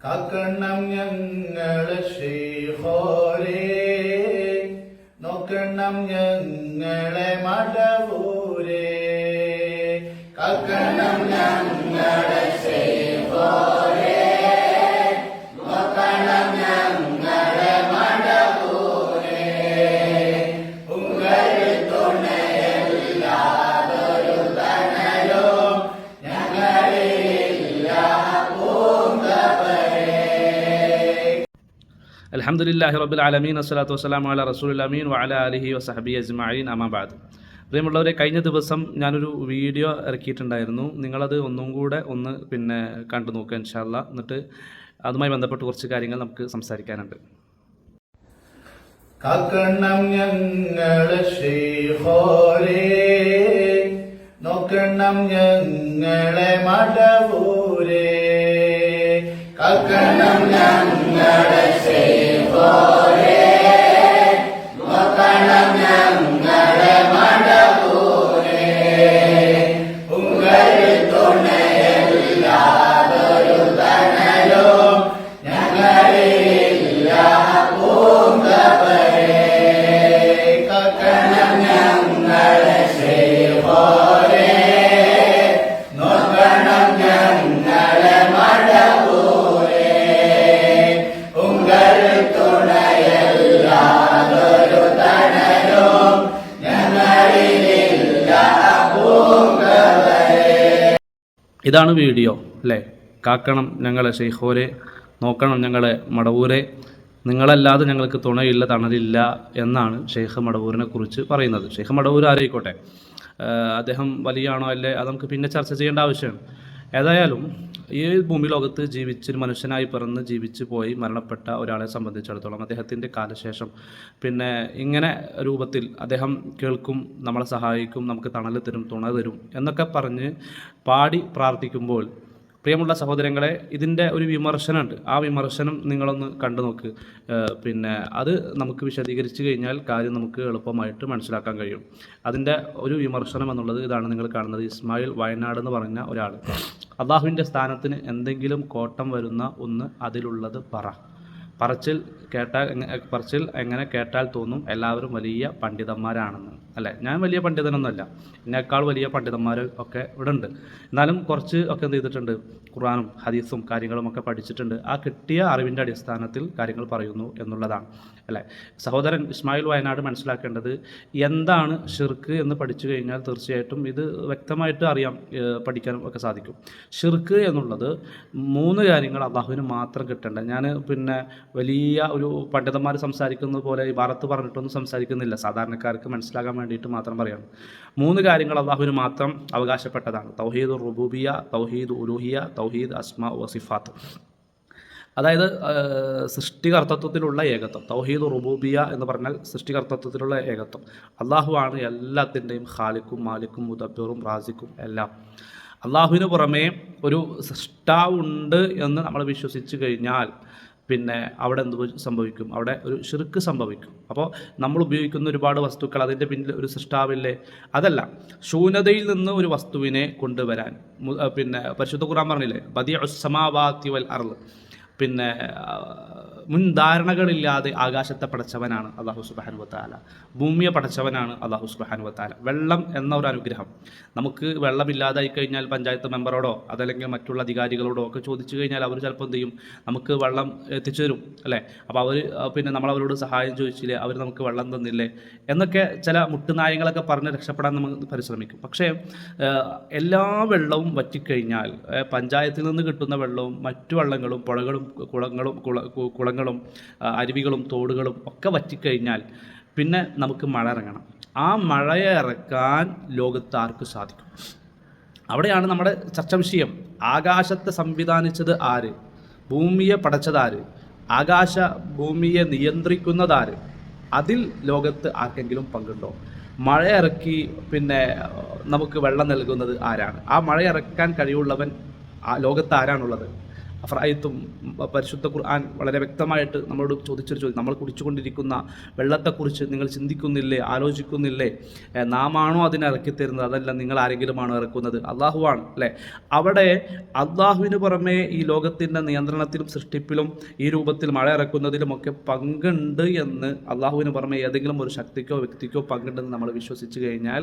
കാക്കണം ഞങ്ങളെ ശ്രീഹോരേ നോക്കണം ഞങ്ങളെ മടവൂരേ അലഹമുല്ലാഹി റബ്ബുൽ ആലമീൻ അസ്സലാത്തു വസ്സലാം അല റസൂൽ അമീൻ വഅല അലഹി വസഹബി അജ്മീൻ അമാബാദ് പ്രിയമുള്ളവരെ കഴിഞ്ഞ ദിവസം ഞാനൊരു വീഡിയോ ഇറക്കിയിട്ടുണ്ടായിരുന്നു. നിങ്ങളത് ഒന്നും കൂടെ ഒന്ന് പിന്നെ കണ്ടു നോക്കുക ഇൻഷാല്ല എന്നിട്ട് അതുമായി ബന്ധപ്പെട്ട് കുറച്ച് കാര്യങ്ങൾ നമുക്ക് സംസാരിക്കാനുണ്ട്. കാക്കണം ഞങ്ങളെ ശ്രീഹോരേ നോക്കണം ഞങ്ങളെ ഇതാണ് വീഡിയോ അല്ലേ? കാക്കണം ഞങ്ങളെ ഷെയ്ഖോരെ നോക്കണം ഞങ്ങളെ മടവൂരെ. നിങ്ങളല്ലാതെ ഞങ്ങൾക്ക് തുണയില്ല തണലില്ല എന്നാണ് ഷെയ്ഖ് മടവൂരിനെ കുറിച്ച് പറയുന്നത്. ഷെയ്ഖ് മടവൂർ ആരായിക്കോട്ടെ? അദ്ദേഹം വലിയാണോ അല്ലേ? അത് നമുക്ക് പിന്നെ ചർച്ച ചെയ്യേണ്ട ആവശ്യമാണ്. ഏതായാലും ഈ ഭൂമി ലോകത്ത് ജീവിച്ച് മനുഷ്യനായി പിറന്ന് ജീവിച്ച് പോയി മരണപ്പെട്ട ഒരാളെ സംബന്ധിച്ചിടത്തോളം അദ്ദേഹത്തിന്റെ കാലശേഷം പിന്നെ ഇങ്ങനെ രൂപത്തിൽ അദ്ദേഹം കേൾക്കും നമ്മളെ സഹായിക്കും നമുക്ക് തണൽ തരും തുണ തരും എന്നൊക്കെ പറഞ്ഞ് പാടി പ്രാർത്ഥിക്കുമ്പോൾ പ്രിയമുള്ള സഹോദരങ്ങളെ ഇതിന്റെ ഒരു വിമർശനമുണ്ട്. ആ വിമർശനം നിങ്ങളൊന്ന് കണ്ടു നോക്ക്. പിന്നെ അത് നമുക്ക് വിശദീകരിച്ച് കഴിഞ്ഞാൽ കാര്യം നമുക്ക് എളുപ്പമായിട്ട് മനസ്സിലാക്കാൻ കഴിയും. അതിന്റെ ഒരു വിമർശനം എന്നുള്ളത് ഇതാണ് നിങ്ങൾ കാണുന്നത്. ഇസ്മായിൽ വയനാട് എന്ന് പറഞ്ഞ ഒരാൾ. അള്ളാഹുവിന്റെ സ്ഥാനത്തിന് എന്തെങ്കിലും കോട്ടം വരുന്ന ഒന്ന് അതിലുള്ളത് പറ. പറച്ചിൽ കേട്ടാൽ പറച്ചിൽ എങ്ങനെ കേട്ടാൽ തോന്നും? എല്ലാവരും വലിയ പണ്ഡിതന്മാരാണെന്ന്. അല്ലേ? ഞാൻ വലിയ പണ്ഡിതനൊന്നുമല്ല. എന്നേക്കാൾ വലിയ പണ്ഡിതന്മാർ ഒക്കെ ഇവിടെ ഉണ്ട് എന്നാലും കുറച്ച് ഒക്കെ എന്ത് ചെയ്തിട്ടുണ്ട്? ഖുറാനും ഹദീസും കാര്യങ്ങളും ഒക്കെ പഠിച്ചിട്ടുണ്ട്. ആ കിട്ടിയ അറിവിന്റെ അടിസ്ഥാനത്തിൽ കാര്യങ്ങൾ പറയുന്നു എന്നുള്ളതാണ്. അല്ലേ? സഹോദരൻ ഇസ്മായിൽ വയനാട് മനസ്സിലാക്കേണ്ടത് എന്താണ് ഷിർക്ക് എന്ന് പഠിച്ചു കഴിഞ്ഞാൽ തീർച്ചയായിട്ടും ഇത് വ്യക്തമായിട്ട് അറിയാം പഠിക്കാനും ഒക്കെ സാധിക്കും. ഷിർക്ക് എന്നുള്ളത് മൂന്ന് കാര്യങ്ങൾ അള്ളാഹുവിന് മാത്രം കിട്ടേണ്ട. ഞാൻ പിന്നെ വലിയ ഒരു പണ്ഡിതന്മാർ സംസാരിക്കുന്നത് പോലെ ഭാരത്ത് പറഞ്ഞിട്ടൊന്നും സംസാരിക്കുന്നില്ല. സാധാരണക്കാർക്ക് മനസ്സിലാകാൻ വേണ്ടിയിട്ട് മാത്രം പറയാണ് മൂന്ന് കാര്യങ്ങൾ അള്ളാഹുവിന് മാത്രം അവകാശപ്പെട്ടതാണ്. തൗഹീദ് റുബൂബിയ തൗഹീദ് ഉലൂഹിയ തൗഹീദ് അസ്മ വസിഫാത്ത് അതായത് സൃഷ്ടികർത്തത്വത്തിലുള്ള ഏകത്വം. തൗഹീദ് റുബൂബിയ എന്ന് പറഞ്ഞാൽ സൃഷ്ടികർത്തത്വത്തിലുള്ള ഏകത്വം. അള്ളാഹു ആണ് എല്ലാത്തിന്റെയും ഖാലിക്കും മാലിക്കും മുദബിറും റാസിക്കും എല്ലാം. അള്ളാഹുവിന് പുറമേ ഒരു സൃഷ്ടാവുണ്ട് എന്ന് നമ്മൾ വിശ്വസിച്ച് കഴിഞ്ഞാൽ പിന്നെ അവിടെ എന്ത് സംഭവിക്കും? അവിടെ ഒരു ഷിർക്ക് സംഭവിക്കും. അപ്പോൾ നമ്മൾ ഉപയോഗിക്കുന്ന ഒരുപാട് വസ്തുക്കൾ അതിന്റെ പിന്നിൽ ഒരു സൃഷ്ടാവില്ലേ? അതല്ല ശൂന്യതയിൽ നിന്ന് ഒരു വസ്തുവിനെ കൊണ്ടുവരാൻ. പിന്നെ പരിശുദ്ധ ഖുറാൻ പറഞ്ഞില്ലേ? ബദിയ ഉസ്സമാവാത്തി വൽ അർൾ പിന്നെ മുൻധാരണകളില്ലാതെ ആകാശത്തെ പടച്ചവനാണ് അള്ളാഹു സുബാനു വത്താല ഭൂമിയെ പടച്ചവനാണ് അള്ളാഹു സുബാനു വത്താല വെള്ളം എന്ന ഒരു അനുഗ്രഹം. നമുക്ക് വെള്ളമില്ലാതായി കഴിഞ്ഞാൽ പഞ്ചായത്ത് മെമ്പറോടോ അതല്ലെങ്കിൽ മറ്റുള്ള അധികാരികളോടോ ഒക്കെ ചോദിച്ചു കഴിഞ്ഞാൽ അവർ ചിലപ്പോൾ എന്ത് ചെയ്യും? നമുക്ക് വെള്ളം എത്തിച്ചു തരും അല്ലേ? അപ്പോൾ അവർ പിന്നെ നമ്മൾ അവരോട് സഹായം ചോദിച്ചില്ലേ? അവർ നമുക്ക് വെള്ളം തന്നില്ലേ? എന്നൊക്കെ ചില മുട്ടുനായങ്ങളൊക്കെ പറഞ്ഞ് രക്ഷപ്പെടാൻ നമ്മൾ പരിശ്രമിക്കും. പക്ഷേ എല്ലാ വെള്ളവും വറ്റിക്കഴിഞ്ഞാൽ പഞ്ചായത്തിൽ നിന്ന് കിട്ടുന്ന വെള്ളവും മറ്റു വെള്ളങ്ങളും പുഴകളും കുളങ്ങളും കുള കുളങ്ങളും അരുവികളും തോടുകളും ഒക്കെ വറ്റിക്കഴിഞ്ഞാൽ പിന്നെ നമുക്ക് മഴ ഇറങ്ങണം. ആ മഴയെ ഇറക്കാൻ ലോകത്ത് ആർക്ക് സാധിക്കും? അവിടെയാണ് നമ്മുടെ ചർച്ച വിഷയം. ആകാശത്തെ സംവിധാനിച്ചത് ആര്? ഭൂമിയെ പടച്ചതാര് ആകാശ ഭൂമിയെ നിയന്ത്രിക്കുന്നതാര് അതിൽ ലോകത്ത് ആർക്കെങ്കിലും പങ്കുണ്ടോ? മഴ ഇറക്കി പിന്നെ നമുക്ക് വെള്ളം നൽകുന്നത് ആരാണ്? ആ മഴ ഇറക്കാൻ കഴിവുള്ളവൻ ആ ലോകത്ത് ആരാണുള്ളത്? അഫ്രായത്തും പരിശുദ്ധ ഖുർആൻ വളരെ വ്യക്തമായിട്ട് നമ്മളോട് ചോദിച്ചൊരു ചോദ്യം. നമ്മൾ കുടിച്ചുകൊണ്ടിരിക്കുന്ന വെള്ളത്തെക്കുറിച്ച് നിങ്ങൾ ചിന്തിക്കുന്നില്ലേ? ആലോചിക്കുന്നില്ലേ? നാമാണോ അതിനെ ഇറക്കി തരുന്നത് അതല്ല നിങ്ങൾ ആരെങ്കിലുമാണോ ഇറക്കുന്നത്? അള്ളാഹുവാണ് അല്ലേ? അവിടെ അള്ളാഹുവിന് പുറമെ ഈ ലോകത്തിന്റെ നിയന്ത്രണത്തിലും സൃഷ്ടിപ്പിലും ഈ രൂപത്തിൽ മഴ ഇറക്കുന്നതിലുമൊക്കെ പങ്കുണ്ട് എന്ന് അള്ളാഹുവിന് പുറമെ ഏതെങ്കിലും ഒരു ശക്തിക്കോ വ്യക്തിക്കോ പങ്കുണ്ടെന്ന് നമ്മൾ വിശ്വസിച്ച് കഴിഞ്ഞാൽ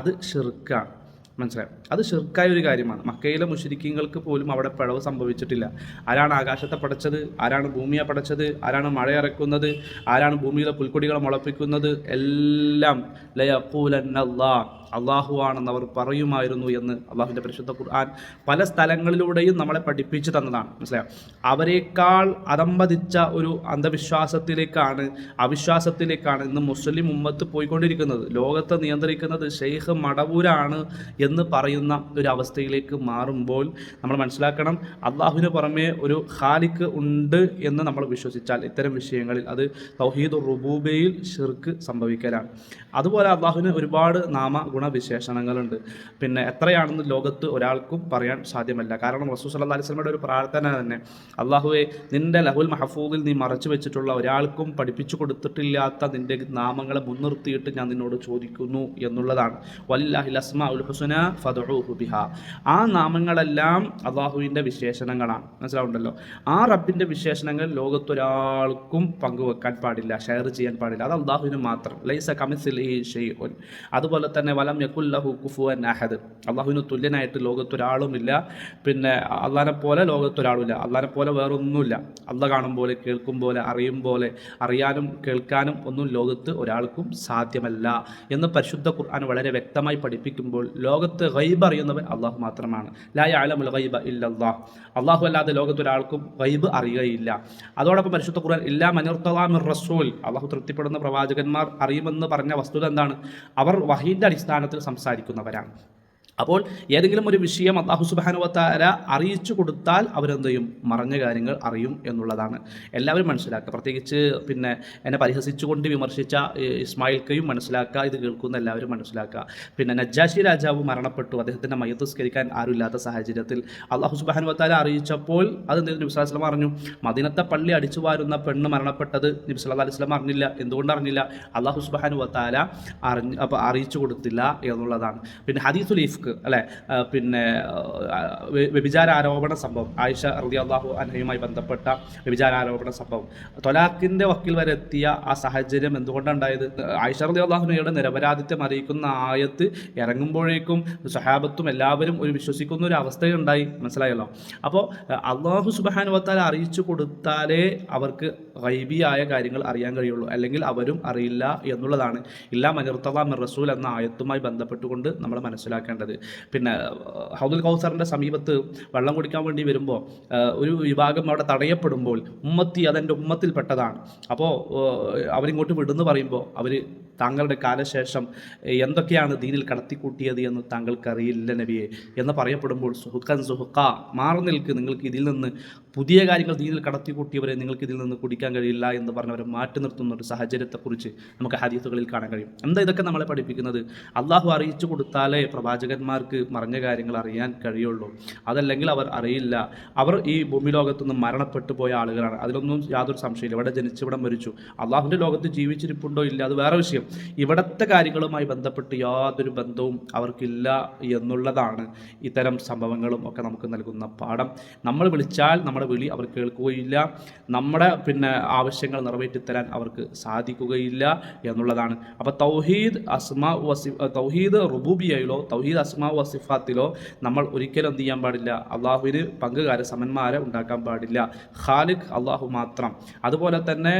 അത് ഷിർക്കാണ് മനസ്സിലായി? അത് ഷിർക്കായ ഒരു കാര്യമാണ്. മക്കയിലെ മുഷരിക്കീങ്ങൾക്ക് പോലും അവിടെ പിഴവ് സംഭവിച്ചിട്ടില്ല. ആരാണ് ആകാശത്തെ പടച്ചത്? ആരാണ് ഭൂമിയെ പടച്ചത്? ആരാണ് മഴ ഇറക്കുന്നത് ആരാണ് ഭൂമിയിലെ പുൽക്കൊടികളെ മുളപ്പിക്കുന്നത്? എല്ലാം ലയക്കൂലന്നല്ലാ അള്ളാഹു ആണെന്ന് അവർ പറയുമായിരുന്നു എന്ന് അള്ളാഹുവിന്റെ പരിശുദ്ധ ഖുർആൻ പല സ്ഥലങ്ങളിലൂടെയും നമ്മളെ പഠിപ്പിച്ചു തന്നതാണ്. മനസ്സിലായോ? അവരെക്കാൾ അതമ്പതിച്ച ഒരു അന്ധവിശ്വാസത്തിലേക്കാണ് അവിശ്വാസത്തിലേക്കാണ് ഇന്ന് മുസ്ലിം ഉമ്മത്ത് പോയിക്കൊണ്ടിരിക്കുന്നത്. ലോകത്തെ നിയന്ത്രിക്കുന്നത് ഷെയ്ഖ് മടവൂരാണ് എന്ന് പറയുന്ന ഒരു അവസ്ഥയിലേക്ക് മാറുമ്പോൾ നമ്മൾ മനസ്സിലാക്കണം അള്ളാഹുവിന് പുറമേ ഒരു ഖാലിക്ക് ഉണ്ട് എന്ന് നമ്മൾ വിശ്വസിച്ചാൽ ഇത്തരം വിഷയങ്ങളിൽ അത് തൗഹീദ് റുബൂബയിൽ ഷിർക്ക് സംഭവിക്കലാണ്. അതുപോലെ അള്ളാഹുവിന് ഒരുപാട് നാമ ഗുണവിശേഷണങ്ങളുണ്ട് പിന്നെ എത്രയാണെന്ന് ലോകത്ത് ഒരാൾക്കും പറയാൻ സാധ്യമല്ല. കാരണം റസൂ സല്ലാ അലൈഹി സ്വലമയുടെ ഒരു പ്രാർത്ഥന തന്നെ അള്ളാഹുവെ നിന്റെ ലഹുൽ മഹഫൂദിൽ നീ മറച്ചു വെച്ചിട്ടുള്ള ഒരാൾക്കും പഠിപ്പിച്ചു കൊടുത്തിട്ടില്ലാത്ത നിന്റെ നാമങ്ങളെ മുൻനിർത്തിയിട്ട് ഞാൻ നിന്നോട് ചോദിക്കുന്നു എന്നുള്ളതാണ്. വല്ലാഹിൽ അസ്മാ ഉൽ ഹുസുന ഫദുഹു ബിഹ. ആ നാമങ്ങളെല്ലാം അള്ളാഹുവിന്റെ വിശേഷണങ്ങളാണ്. മനസ്സിലാവുണ്ടല്ലോ ആ റബ്ബിന്റെ വിശേഷണങ്ങൾ ലോകത്തൊരാൾക്കും പങ്കുവെക്കാൻ പാടില്ല ഷെയർ ചെയ്യാൻ പാടില്ല. അത് അള്ളാഹുവിന് മാത്രം. ലൈസ കമിസ് അതുപോലെ തന്നെ വലം യക്കുല്ലഹു കുഫുവൻ അഹദ്. അള്ളാഹുവിന് തുല്യനായിട്ട് ലോകത്തൊരാളുമില്ല. പിന്നെ അള്ളാനെ പോലെ ലോകത്തൊരാളുമില്ല. അള്ളാനെ പോലെ വേറൊന്നുമില്ല. അള്ള കാണും പോലെ കേൾക്കും പോലെ അറിയും പോലെ അറിയാനും കേൾക്കാനും ഒന്നും ലോകത്ത് ഒരാൾക്കും സാധ്യമല്ല എന്ന് പരിശുദ്ധ ഖുർആൻ വളരെ വ്യക്തമായി പഠിപ്പിക്കുമ്പോൾ ലോകത്ത് ഗൈബ് അറിയുന്നവൻ അള്ളാഹു മാത്രമാണ്. ലാ യഅലമുൽ ഗൈബ ഇല്ലല്ലാഹ്. അള്ളാഹു അല്ലാതെ ലോകത്ത് ഒരാൾക്കും ഗൈബ് അറിയുകയില്ല. അതോടൊപ്പം പരിശുദ്ധ ഖുർആൻ ഇല്ലാ മനുർത്തലാമിർ റസൂൽ. അള്ളാഹു തൃപ്തിപ്പെടുന്ന പ്രവാചകന്മാർ അറിയുമെന്ന് പറഞ്ഞ വസ്തുത എന്താണ്? അവർ വഹീന്റെ അടിസ്ഥാനത്തിൽ സംസാരിക്കുന്നവരാണ്. അപ്പോൾ ഏതെങ്കിലും ഒരു വിഷയം അള്ളാഹു സുബാനുവത്താര അറിയിച്ചു കൊടുത്താൽ അവരെന്ത് ചെയ്യും മറഞ്ഞ കാര്യങ്ങൾ അറിയും എന്നുള്ളതാണ്. എല്ലാവരും മനസ്സിലാക്കുക. പ്രത്യേകിച്ച് പിന്നെ എന്നെ പരിഹസിച്ചുകൊണ്ട് വിമർശിച്ച ഇസ്മായിൽക്കയും ഇസ്മായിൽ കയും മനസ്സിലാക്കുക. ഇത് കേൾക്കുന്ന എല്ലാവരും മനസ്സിലാക്കുക. പിന്നെ നജ്ജാശി രാജാവ് മരണപ്പെട്ടു. അദ്ദേഹത്തിന്റെ മയ്യത്ത് സ്കരിക്കാൻ ആരുമില്ലാത്ത സാഹചര്യത്തിൽ അള്ളാഹു സുബാനുവത്താര അറിയിച്ചപ്പോൾ അത് എന്തെങ്കിലും നബിസ് സ്വലാസ്ലം അറിഞ്ഞു മദീനത്തെ പള്ളി അടിച്ചു വാരുന്ന പെണ്ണ് മരണപ്പെട്ടത് നബി സല്ലാ അലൈഹി സ്വലം അറിഞ്ഞില്ല. എന്തുകൊണ്ട് അറിഞ്ഞില്ല. അള്ളാഹു സുബാനുവത്താല അറിഞ്ഞ് അപ്പോൾ അറിയിച്ചു കൊടുത്തില്ല എന്നുള്ളതാണ്. പിന്നെ ഹദീസുൽ ഇഫ്ക്ക് അല്ലെ? പിന്നെ വ്യഭിചാര ആരോപണ സംഭവം. ആയിഷ റബി അള്ളാഹു അനഹയുമായി ബന്ധപ്പെട്ട വ്യഭിചാര ആരോപണ സംഭവം. തൊലാഖിന്റെ വക്കിൽ വരെ എത്തിയ ആ സാഹചര്യം എന്തുകൊണ്ടുണ്ടായത് ആയിഷ റബി അള്ളാഹുനയുടെ നിരപരാധിത്യം അറിയിക്കുന്ന ആയത്ത് ഇറങ്ങുമ്പോഴേക്കും സഹാബത്തും എല്ലാവരും ഒരു വിശ്വസിക്കുന്ന ഒരു അവസ്ഥയുണ്ടായി. മനസ്സിലായല്ലോ? അപ്പോൾ അള്ളാഹു സുബാനുവത്താൽ അറിയിച്ചു കൊടുത്താലേ അവർക്ക് റൈബിയായ കാര്യങ്ങൾ അറിയാൻ കഴിയുള്ളൂ. അല്ലെങ്കിൽ അവരും അറിയില്ല എന്നുള്ളതാണ്. ഇല്ലാ മനിർത്തവാ മിർ റസൂൽ എന്ന ആയത്തുമായി ബന്ധപ്പെട്ടുകൊണ്ട് നമ്മൾ മനസ്സിലാക്കേണ്ടത്. പിന്നെ ഹൗദുൽ കൗസറിന്റെ സമീപത്ത് വെള്ളം കുടിക്കാൻ വേണ്ടി വരുമ്പോൾ ഒരു വിഭാഗം അവിടെ തടയപ്പെടുമ്പോൾ ഉമ്മത്തി അതെന്റെ ഉമ്മത്തിൽപ്പെട്ടതാണ്. അപ്പോൾ അവരിങ്ങോട്ട് വിടുന്നു പറയുമ്പോൾ അവർ താങ്കളുടെ കാലശേഷം എന്തൊക്കെയാണ് ദീനിൽ കടത്തിക്കൂട്ടിയത് എന്ന് താങ്കൾക്കറിയില്ല നബിയെ എന്ന് പറയപ്പെടുമ്പോൾ സുഹുക്കൻ സുഹുക്ക മാറി നിൽക്ക് നിങ്ങൾക്ക് ഇതിൽ നിന്ന് പുതിയ കാര്യങ്ങൾ ദീനിൽ കടത്തിക്കൂട്ടിയവരെ നിങ്ങൾക്ക് ഇതിൽ നിന്ന് കുടിക്കാൻ കഴിയില്ല എന്ന് പറഞ്ഞവരെ മാറ്റി നിർത്തുന്ന ഒരു സാഹചര്യത്തെക്കുറിച്ച് നമുക്ക് ഹദീസുകളിൽ കാണാൻ കഴിയും. എന്താ ഇതൊക്കെ നമ്മളെ പഠിപ്പിക്കുന്നത്? അള്ളാഹു അറിയിച്ചു കൊടുത്താലേ പ്രവാചകന്മാർക്ക് മറഞ്ഞ കാര്യങ്ങൾ അറിയാൻ കഴിയുള്ളൂ. അതല്ലെങ്കിൽ അവർ അറിയില്ല. അവർ ഈ ഭൂമി ലോകത്തുനിന്ന് മരണപ്പെട്ടു പോയ ആളുകളാണ്. അതിലൊന്നും യാതൊരു സംശയമില്ല ഇവിടെ ജനിച്ച് ഇവിടെ മരിച്ചു. അള്ളാഹുവിന്റെ ലോകത്ത് ജീവിച്ചിരിപ്പുണ്ടോ ഇല്ല? അത് വേറെ വിഷയം. ഇവിടുത്തെ കാര്യങ്ങളുമായി ബന്ധപ്പെട്ട് യാതൊരു ബന്ധവും അവർക്കില്ല എന്നുള്ളതാണ് ഇത്തരം സംഭവങ്ങളും ഒക്കെ നമുക്ക് നൽകുന്ന പാഠം. നമ്മൾ വിളിച്ചാൽ നമ്മുടെ വിളി അവർ കേൾക്കുകയില്ല. നമ്മുടെ പിന്നെ ആവശ്യങ്ങൾ നിറവേറ്റിത്തരാൻ അവർക്ക് സാധിക്കുകയില്ല എന്നുള്ളതാണ്. അപ്പോൾ തൗഹീദ് അസ്മാ തൗഹീദ് റുബൂബിയയിലോ തൗഹീദ് അസ്മാ വസിഫാത്തിലോ നമ്മൾ ഒരിക്കലും എന്ത് ചെയ്യാൻ പാടില്ല. അള്ളാഹുവിന് പങ്കുകാരെ സമന്മാരെ ഉണ്ടാക്കാൻ പാടില്ല. ഖാലിഖ് അള്ളാഹു മാത്രം. അതുപോലെ തന്നെ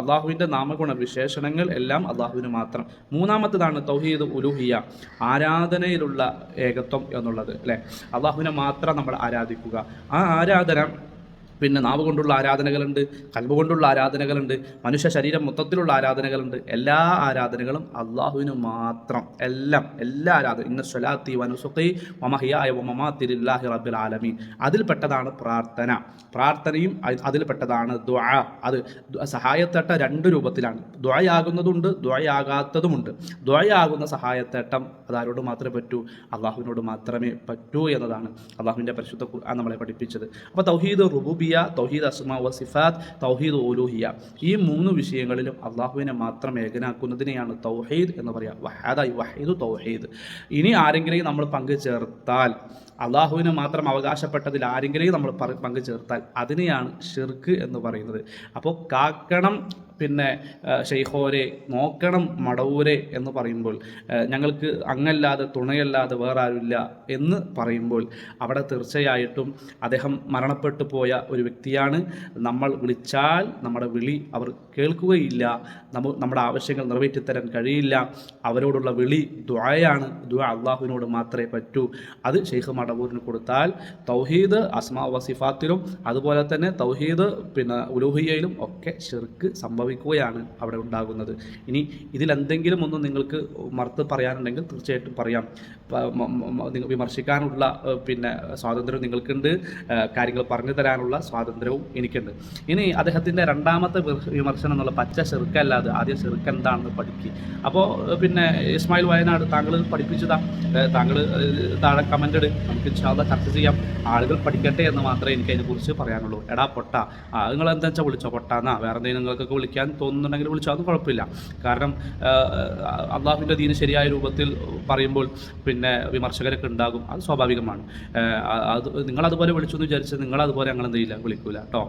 അള്ളാഹുവിന്റെ നാമഗുണ വിശേഷണങ്ങൾ എല്ലാം അള്ളാഹുവിന് മാത്രം. മൂന്നാമത്തതാണ് തൗഹീദ് ഉലുഹിയ ആരാധനയിലുള്ള ഏകത്വം എന്നുള്ളത് അല്ലേ? അള്ളാഹുവിനെ മാത്രം നമ്മൾ ആരാധിക്കുക. ആ ആരാധന പിന്നെ നാവ് കൊണ്ടുള്ള ആരാധനകളുണ്ട് കൽബ് കൊണ്ടുള്ള ആരാധനകളുണ്ട് മനുഷ്യ ശരീരം മൊത്തത്തിലുള്ള ആരാധനകളുണ്ട്. എല്ലാ ആരാധനകളും അള്ളാഹുവിന് മാത്രം. എല്ലാം എല്ലാ ആരാധന ഇന്ന സ്വലാത്തി വനുസുഖി വമഹിയായ തിരില്ലാഹി റബ്ബിൽ ആലമീൻ. അതിൽപ്പെട്ടതാണ് പ്രാർത്ഥന. പ്രാർത്ഥനയും അതിൽപ്പെട്ടതാണ് ദ്വാ അത് സഹായത്തേട്ട രണ്ട് രൂപത്തിലാണ്. ദ്വയാകുന്നതുണ്ട് ദ്വയാകാത്തതുമുണ്ട് ദ്വയാകുന്ന സഹായത്തേട്ടം അതാരോട് മാത്രമേ പറ്റൂ? അള്ളാഹുവിനോട് മാത്രമേ പറ്റൂ എന്നതാണ് അള്ളാഹുവിന്റെ പരിശുദ്ധ നമ്മളെ പഠിപ്പിച്ചത്. അപ്പോൾ തൗഹീദ് റുബൂബിയ തൗഹീദ് അസ്മാ വ സിഫാത്ത് തൗഹീദ് ഉലൂഹിയ. ഈ മൂന്ന് വിഷയങ്ങളിലും അള്ളാഹുവിനെ മാത്രം ഏകനാക്കുന്നതിനെയാണ് തൗഹീദ് എന്ന് പറയുക വഹാദായി വഹീദ് തൗഹീദ്. ഇനി ആരെങ്കിലും നമ്മൾ പങ്കു ചേർത്താൽ അള്ളാഹുവിന് മാത്രം അവകാശപ്പെട്ടതിൽ ആരെങ്കിലും നമ്മൾ പങ്കു ചേർത്താൽ അതിനെയാണ് ഷിർക്ക് എന്ന് പറയുന്നത്. അപ്പോൾ കാക്കണം പിന്നെ ഷെയ്ഖോരെ നോക്കണം മടവൂരെ എന്ന് പറയുമ്പോൾ ഞങ്ങൾക്ക് അങ്ങല്ലാതെ തുണയല്ലാതെ വേറെ ആരുമില്ല എന്ന് പറയുമ്പോൾ അവിടെ തീർച്ചയായിട്ടും അദ്ദേഹം മരണപ്പെട്ടു പോയ ഒരു വ്യക്തിയാണ്. നമ്മൾ വിളിച്ചാൽ നമ്മുടെ വിളി അവർ കേൾക്കുകയില്ല. നമ്മ നമ്മുടെ ആവശ്യങ്ങൾ നിറവേറ്റിത്തരാൻ കഴിയില്ല. അവരോടുള്ള വിളി ദ്വായാണ് ദ്വാ അള്ളാഹുവിനോട് മാത്രമേ പറ്റൂ. അത് ഷെയ്ഖ് മടവൂരിന് കൊടുത്താൽ തൗഹീദ് അസ്മാ വസിഫാത്തിലും അതുപോലെ തന്നെ തൗഹീദ് പിന്നെ ഉലൂഹിയയിലും ഒക്കെ ഷിർക്ക് സംഭവിക്കുകയാണ് അവിടെ ഉണ്ടാകുന്നത്. ഇനി ഇതിലെന്തെങ്കിലും ഒന്ന് നിങ്ങൾക്ക് മറുത്ത് പറയാനുണ്ടെങ്കിൽ തീർച്ചയായിട്ടും പറയാം. വിമർശിക്കാനുള്ള പിന്നെ സ്വാതന്ത്ര്യം നിങ്ങൾക്കുണ്ട്. കാര്യങ്ങൾ പറഞ്ഞു തരാനുള്ള സ്വാതന്ത്ര്യവും എനിക്കുണ്ട്. ഇനി അദ്ദേഹത്തിന്റെ രണ്ടാമത്തെ വിമർശനം എന്നുള്ള പച്ച ചെറുക്കല്ലാതെ ആദ്യം ചെറുക്ക് എന്താണെന്ന് പഠിക്കുക അപ്പോൾ പിന്നെ ഇസ്മായിൽ വയനാട് താങ്കൾ പഠിപ്പിച്ചതാ. താങ്കൾ താഴെ കമന്റ് ഇട്. നമുക്ക് ചർച്ച ചെയ്യാം. ആളുകൾ പഠിക്കട്ടെ എന്ന് മാത്രമേ എനിക്ക് അതിനെക്കുറിച്ച് പറയാനുള്ളൂ. എടാ പൊട്ട. നിങ്ങൾ എന്താ വെച്ചാൽ വിളിച്ചോ? പൊട്ടാന്നാ വേറെ എന്തെങ്കിലും നിങ്ങൾക്കൊക്കെ വിളിക്കാൻ തോന്നുന്നുണ്ടെങ്കിൽ വിളിച്ചാൽ കുഴപ്പമില്ല. കാരണം അള്ളാഹുവിന്റെ ദീന് ശരിയായ രൂപത്തിൽ പറയുമ്പോൾ പിന്നെ വിമർശകരൊക്കെ ഉണ്ടാകും. അത് സ്വാഭാവികമാണ്. അത് നിങ്ങളതുപോലെ വിളിച്ചു എന്ന് വിചാരിച്ച് നിങ്ങളതുപോലെ ഞങ്ങൾ എന്ത് ചെയ്യില്ല വിളിക്കൂല കേട്ടോ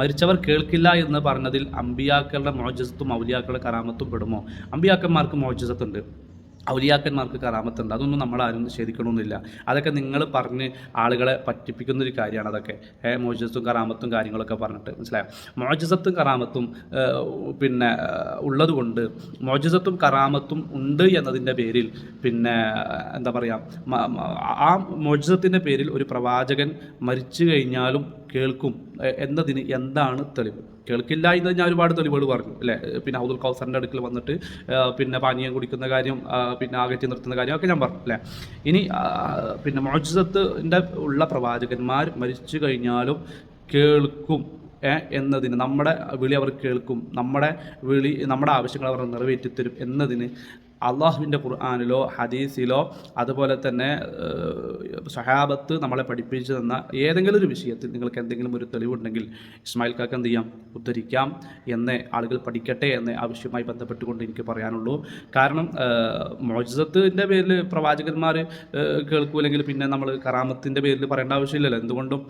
മരിച്ചവർ കേൾക്കില്ല എന്ന് പറഞ്ഞതിൽ അമ്പിയാക്കളുടെ മോജസത്തും മൗലിയാക്കളുടെ കറാമത്തും പെടുമോ? അമ്പിയാക്കന്മാർക്ക് മോജസത്തുണ്ട് ഔലിയാക്കന്മാർക്ക് കറാമത്തുണ്ട് അതൊന്നും നമ്മൾ ആരും നിഷേധിക്കണമെന്നില്ല അതൊക്കെ നിങ്ങൾ പറഞ്ഞ് ആളുകളെ പറ്റിപ്പിക്കുന്ന ഒരു കാര്യമാണ് അതൊക്കെ. മോജസത്തും കറാമത്തും കാര്യങ്ങളൊക്കെ പറഞ്ഞിട്ട്. മനസ്സിലായോ? മോജസത്തും കറാമത്തും പിന്നെ ഉള്ളതുകൊണ്ട് ഉള്ളത് കൊണ്ട് മോജസത്തും കറാമത്തും ഉണ്ട് എന്നതിന്റെ പേരിൽ പിന്നെ എന്താ പറയുക ആ മോജസത്തിന്റെ പേരിൽ ഒരു പ്രവാചകൻ മരിച്ചു കഴിഞ്ഞാലും കേൾക്കും എന്നതിന് എന്താണ് തെളിവ്? കേൾക്കില്ല എന്ന് ഞാൻ ഒരുപാട് തെളിവുകൾ പറഞ്ഞു അല്ലേ? പിന്നെ അബ്ദുൽ കൗസറിന്റെ അടുക്കൽ വന്നിട്ട് പിന്നെ പാനീയം കുടിക്കുന്ന കാര്യം പിന്നെ അകറ്റി നിർത്തുന്ന കാര്യം ഒക്കെ ഞാൻ പറഞ്ഞു അല്ലേ? ഇനി പിന്നെ മോജിസത്തിന്റെ ഉള്ള പ്രവാചകന്മാർ മരിച്ചു കഴിഞ്ഞാലും കേൾക്കും എന്നതിന് നമ്മുടെ വിളി അവർ കേൾക്കും നമ്മുടെ വിളി നമ്മുടെ ആവശ്യങ്ങൾ അവർ നിറവേറ്റിത്തരും എന്നതിന് അള്ളാഹുവിന്റെ ഖുർആാനിലോ ഹദീസിലോ അതുപോലെ തന്നെ സഹാബത്ത് നമ്മളെ പഠിപ്പിച്ചു തന്ന ഏതെങ്കിലും ഒരു വിഷയത്തിൽ നിങ്ങൾക്ക് എന്തെങ്കിലും ഒരു തെളിവുണ്ടെങ്കിൽ ഇസ്മായിൽ കാക്ക എന്ത് ചെയ്യാം? ഉദ്ധരിക്കാം എന്ന് ആളുകൾ പഠിക്കട്ടെ എന്ന് ആവശ്യമായി ബന്ധപ്പെട്ടുകൊണ്ട് എനിക്ക് പറയാനുള്ളൂ. കാരണം മോജിസത്തിന്റെ പേരിൽ പ്രവാചകന്മാർ കേൾക്കൂലെങ്കിൽ പിന്നെ നമ്മൾ കറാമത്തിന്റെ പേരിൽ പറയേണ്ട ആവശ്യമില്ലല്ലോ. എന്തുകൊണ്ടും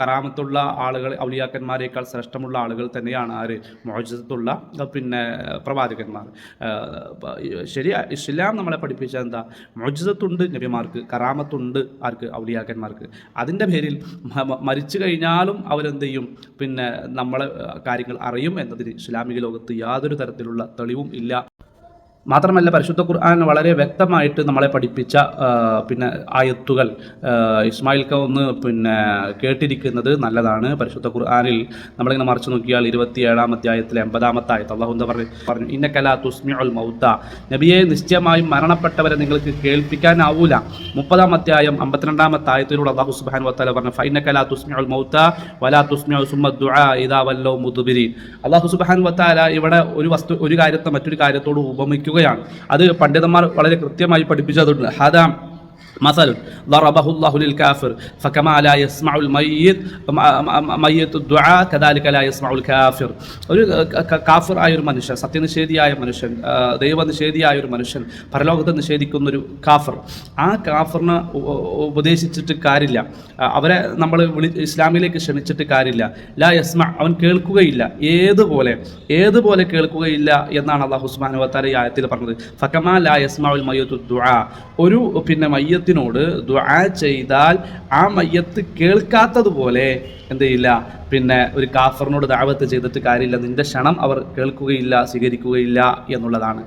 കറാമത്തുള്ള ആളുകൾ ഔലിയാക്കന്മാരെക്കാൾ ശ്രേഷ്ഠമുള്ള ആളുകൾ തന്നെയാണ് ആര്? മോജിസത്തുള്ള പിന്നെ പ്രവാചകന്മാർ. ശരി ഇസ്ലാം നമ്മളെ പഠിപ്പിച്ച എന്താ? മോജിസത്തുണ്ട് നബിമാർക്ക് കറാമത്തുണ്ട് ആർക്ക്? ഔലിയാക്കന്മാർക്ക്. അതിന്റെ പേരിൽ മരിച്ചു കഴിഞ്ഞാലും അവരെന്ത് ചെയ്യും പിന്നെ നമ്മളെ കാര്യങ്ങൾ അറിയും എന്നതിന് ഇസ്ലാമിക ലോകത്ത് യാതൊരു തരത്തിലുള്ള തെളിവും ഇല്ല. മാത്രമല്ല പരിശുദ്ധ ഖുർആൻ വളരെ വ്യക്തമായിട്ട് നമ്മളെ പഠിപ്പിച്ച പിന്നെ ആയത്തുകൾ ഇസ്മായിൽ കൗന്ന് പിന്നെ കേട്ടിരിക്കുന്നത് നല്ലതാണ്. പരിശുദ്ധ ഖുർആാനിൽ നമ്മളിങ്ങനെ മറിച്ച് നോക്കിയാൽ ഇരുപത്തിയേഴാം അധ്യായത്തിലെ എൺപതാമത്തെ ആയത്ത് അള്ളാഹു എന്താ പറഞ്ഞു പറഞ്ഞു തുസ്മി തുസ്മിഉൽ മൗത്ത. നബിയെ നിശ്ചയമായും മരണപ്പെട്ടവരെ നിങ്ങൾക്ക് കേൾപ്പിക്കാനാവൂല. മുപ്പതാം അധ്യായം അമ്പത്തിരണ്ടാമത്തെ ആയത്തിലൂടെ അള്ളാഹു സുബാൻ വത്താല പറഞ്ഞു ഫൈന കലാ തുസ്മി തുസ്മിഉൽ മൗത്ത വലാ തുസ്മി അൽ ദുആ ഇദാ വല്ലോ മുതുബിരി അള്ളാഹു സുബാൻ വത്താല ഇവിടെ ഒരു വസ്തു ഒരു കാര്യത്തെ മറ്റൊരു കാര്യത്തോട് ഉപമിക്കുകയാണ് അത് പണ്ഡിതന്മാർ വളരെ കൃത്യമായി പഠിപ്പിച്ചതുണ്ട്. ഹദാം. مثل ضربه الله للكافر فكما لا يسمع الميت ميت الدعاء كذلك لا يسمع الكافر ഒരു ക- കാഫിർ ആയ ഒരു മനുഷ്യൻ സത്യനിഷേധിയായ മനുഷ്യൻ ആ, ദൈവനിഷേധിയായ ഒരു മനുഷ്യൻ പരലോകത്തെ നിഷേധിക്കുന്ന ഒരു കാഫർ ആ കാഫറിനെ ഉ- ഉ- ഉപദേശിച്ചിട്ട് കാര്യമില്ല ആ, അവരെ നമ്മൾ വിളി ഇസ്ലാമിലേക്ക് ക്ഷണിച്ചിട്ട് കാര്യമില്ല ലാ യസ്മ അവൻ കേൾക്കുകയില്ല ഏതുപോലെ ഏതുപോലെ കേൾക്കുകയില്ല എന്നാണ് അള്ളാഹു സുബ്ഹാനഹു വതാല ഈ ആയത്തിൽ പറഞ്ഞത് ഫക്കമാ ലാ യസ്മഉൽ മയ്യത്തു ദുആ ഒരു പിന്നെ മയ്യത്തിനോട് ദുആ ചെയ്താൽ ആ മയ്യത്ത് കേൾക്കാത്തതുപോലെ എന്ത് ചെയ്യില്ല പിന്നെ ഒരു കാഫറിനോട് ദാവത്ത് ചെയ്തിട്ട് കാര്യമില്ല. നിന്റെ ക്ഷണം അവർ കേൾക്കുകയില്ല സ്വീകരിക്കുകയില്ല എന്നുള്ളതാണ്.